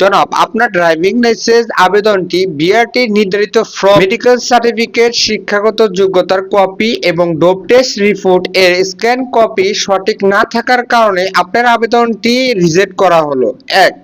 জনাব, আপনার driving licence আবেদনটি বিআরটি নির্ধারিত ফর্ম মেডিকেল সার্টিফিকেট শিক্ষাগত যোগ্যতার কপি এবং ডোপ টেস্ট রিপোর্ট এর স্ক্যান কপি সঠিক না থাকার কারণে আপনার আবেদনটি রিজেক্ট করা হলো। এক,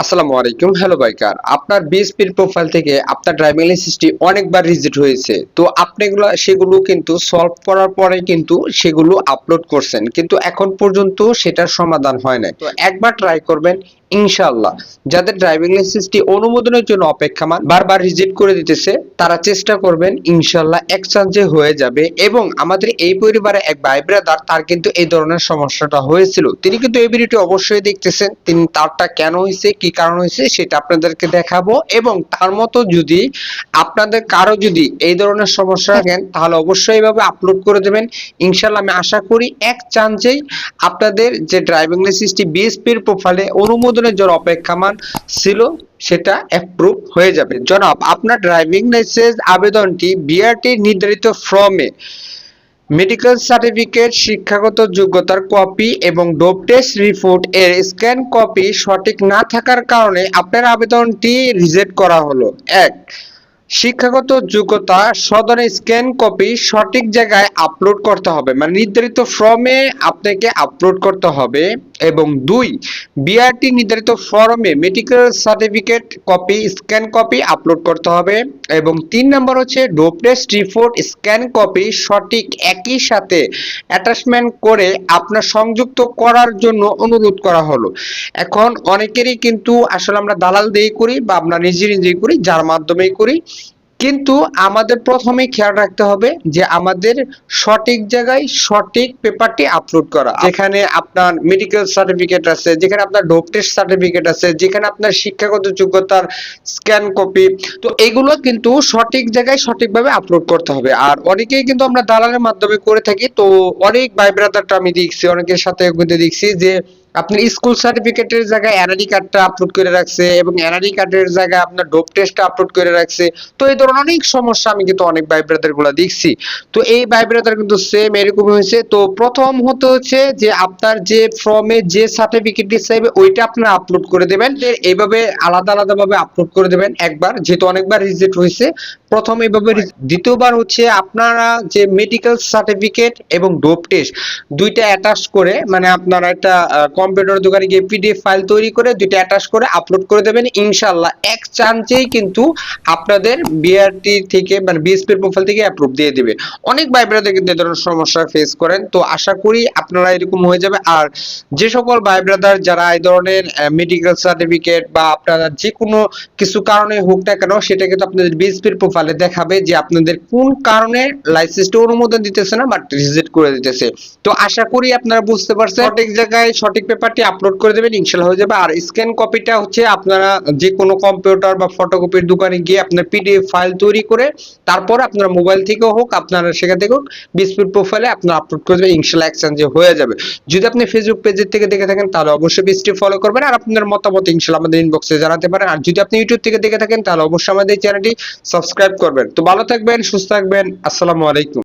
আসসালামু আলাইকুম। হ্যালো বাইকার আপনার বিএসপির প্রোফাইল থেকে আপনার ড্রাইভিং লাইসেন্সটি অনেকবার রিজেক্ট হয়েছে। তো আপনি এগুলো, সেগুলো কিন্তু সলভ করার পরে কিন্তু সেগুলো আপলোড করছেন। কিন্তু এখন পর্যন্ত সেটার সমাধান হয় নাই। তো একবার ট্রাই করবেন ইনশাআল্লাহ। যাদের ড্রাইভিং লাইসেন্সটি অনুমোদনের জন্য অপেক্ষমান, বারবার রিজেক্ট করে দিতেছে, তারা চেষ্টা করবেন ইনশাআল্লাহ এক চান্সে হয়ে যাবে। এবং আমাদের এই পরিবারে এক ভাই ব্রাদার তার কিন্তু এই ধরনের সমস্যাটা হয়েছিল। তিনি কিন্তু এই ভিডিওটি অবশ্যই দেখতেছেন। তিনি তারটা কেন হয়েছে কি কারণ হয়েছে সেটা আপনাদেরকে দেখাবো। এবং তার মতো যদি আপনাদের কারও যদি এই ধরনের সমস্যা থাকেন, তাহলে অবশ্যই এভাবে আপলোড করে দেবেন। ইনশাআল্লাহ আমি আশা করি এক চান্সেই আপনাদের যে ড্রাইভিং লাইসেন্সটি বিএসপির প্রোফাইলে অনুমোদনের জন্য অপেক্ষামান ছিল, সেটা অ্যাপ্রুভ হয়ে যাবে। জনাব, আপনার ড্রাইভিং লাইসেন্স আবেদনটি বিআরটি নির্ধারিত ফর্মে মেডিকেল সার্টিফিকেট শিক্ষাগত যোগ্যতার কপি এবং ডোপ টেস্ট রিপোর্ট এর স্ক্যান কপি সঠিক না থাকার কারণে আপনার আবেদনটি রিজেক্ট করা হলো। এক, শিক্ষাগত যোগ্যতা সদরে স্ক্যান কপি সঠিক জায়গায় আপলোড করতে হবে মানে নির্ধারিত ফর্মে আপনাকে আপলোড করতে হবে। এবং দুই বিআরটি নির্ধারিত ফর্মে medical certificate copy scan copy upload করতে হবে এবং তিন নম্বর হচ্ছে dope test report scan copy সঠিক একই সাথে অ্যাটাচমেন্ট করে আপনার সংযুক্ত করার জন্য অনুরোধ করা হলো। এখন অনেকেরই কিন্তু আসলে আমরা দালাল দিয়ে করি বা আমরা নিজে নিজেই করি, যার মাধ্যমেই করি। কিন্তু আমাদের প্রথমে খেয়াল রাখতে হবে যে আমাদের সঠিক জায়গায় সঠিক পেপারটি আপলোড করা। যেখানে আপনার মেডিকেল সার্টিফিকেট আছে, যেখানে আপনার ডোপ টেস্ট সার্টিফিকেট আছে, যেখানে আপনার শিক্ষাগত যোগ্যতার স্ক্যান কপি তো এগুলো কিন্তু সঠিক জায়গায় সঠিকভাবে আপলোড করতে হবে। আর অনেকেই কিন্তু আমরা দালালের মাধ্যমে করে থাকি, তো অনেক ভাই আমি দেখছি, অনেকের সাথে কিন্তু দেখছি যে আপনার স্কুল সার্টিফিকেটের জায়গায় এনআরই কার্ডটা আপলোড করে রাখছে এবং এনআরই কার্ডের জায়গায় আপনার ডোপ টেস্টটা আপলোড করে রাখছে। তো এই ধরনের অনেক সমস্যা আমি কিন্তু অনেক ভাই ব্রাদারগুলা দেখছি। তো এই ভাই ব্রাদার কিন্তু সেম এরকম হয়েছে। তো প্রথম হতে হচ্ছে যে আপনার যে ফর্মে যে সার্টিফিকেটটি চাইবে, ওইটা আপনারা আপলোড করে দেবেন। এইভাবে আলাদা আলাদা ভাবে আপলোড করে দেবেন একবার, যেহেতু অনেকবার রিজেক্ট হয়েছে। প্রথম এইভাবে দ্বিতীয়বার হচ্ছে আপনারা যে মেডিকেল সার্টিফিকেট এবং ডোপ টেস্ট দুইটা অ্যাটাচ করে মানে আপনারা একটা কম্পিউটার দোকানে গিয়ে পিডিএফ ফাইল তৈরি করে দুইটা অ্যাটাচ করে আপলোড করে দেবেন, ইনশাআল্লাহ। এক চান্সেই কিন্তু আপনাদের বিআরটি থেকে মানে বিএসপির প্রোফাইল থেকে অ্যাপ্রুভ দিয়ে দিবে। অনেক ভাই ব্রাদার কিন্তু এই ধরনের সমস্যা ফেস করেন, তো আশা করি আপনারা এরকম হয়ে যাবে। আর যে সকল ভাই ব্রাদার যারা এই ধরনের মেডিকেল সার্টিফিকেট বা আপনারা যে কোনো কিছু কারণে হোক না কেন, সেটা কিন্তু আপনাদের বিএসপির প্রোফাইলে দেখাবে যে আপনাদের কোন কারণে লাইসেন্সটা অনুমোদন দিতেছে না বাট রিজেক্ট করে দিতেছে। তো আশা করি আপনারা বুঝতে পারছেন। সঠিক জায়গায় সঠিক পেপারটি আপলোড করে দেবেন ইনশাআল্লাহ হয়ে যাবে। আর স্ক্যান কপিটা হচ্ছে আপনারা যে কোনো কম্পিউটার বা ফটোকপির দোকানে গিয়ে আপনার পিডিএফ ফাইল তৈরি করে, তারপর আপনার মোবাইল থেকেও হোক, আপনারা সেখান থেকেও বিসপির প্রোফাইলে আপনারা আপলোড করে দেবেন ইনশাআল্লাহ এক্সচেঞ্জে হয়ে যাবে। যদি আপনি ফেসবুক পেজের থেকে দেখে থাকেন, তাহলে অবশ্যই পেজটি ফলো করবেন, আর আপনার মতামত ইনশাআল্লাহ আমাদের ইনবক্সে জানাতে পারেন। আর যদি আপনি ইউটিউব থেকে দেখে থাকেন, তাহলে অবশ্যই আমাদের চ্যানেলটি সাবস্ক্রাইব করবেন। তো ভালো থাকবেন, সুস্থ থাকবেন, আসসালামু আলাইকুম।